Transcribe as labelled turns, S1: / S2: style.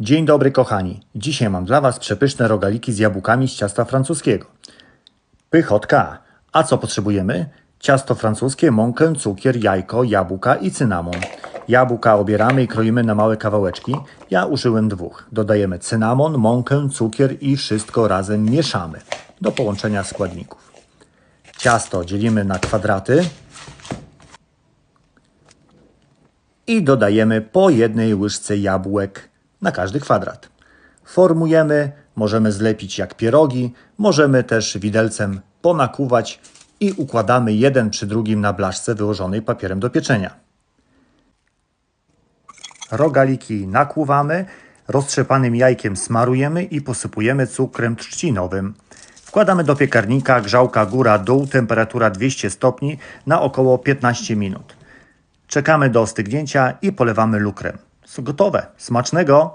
S1: Dzień dobry kochani. Dzisiaj mam dla Was przepyszne rogaliki z jabłkami z ciasta francuskiego. Pychotka. A co potrzebujemy? Ciasto francuskie, mąkę, cukier, jajko, jabłka i cynamon. Jabłka obieramy i kroimy na małe kawałeczki. Ja użyłem dwóch. Dodajemy cynamon, mąkę, cukier i wszystko razem mieszamy do połączenia składników. Ciasto dzielimy na kwadraty i dodajemy po jednej łyżce jabłek na każdy kwadrat. Formujemy, możemy zlepić jak pierogi, możemy też widelcem ponakuwać i układamy jeden przy drugim na blaszce wyłożonej papierem do pieczenia. Rogaliki nakłuwamy, roztrzepanym jajkiem smarujemy i posypujemy cukrem trzcinowym. Wkładamy do piekarnika, grzałka góra-dół, temperatura 200 stopni na około 15 minut. Czekamy do ostygnięcia i polewamy lukrem. Gotowe. Smacznego!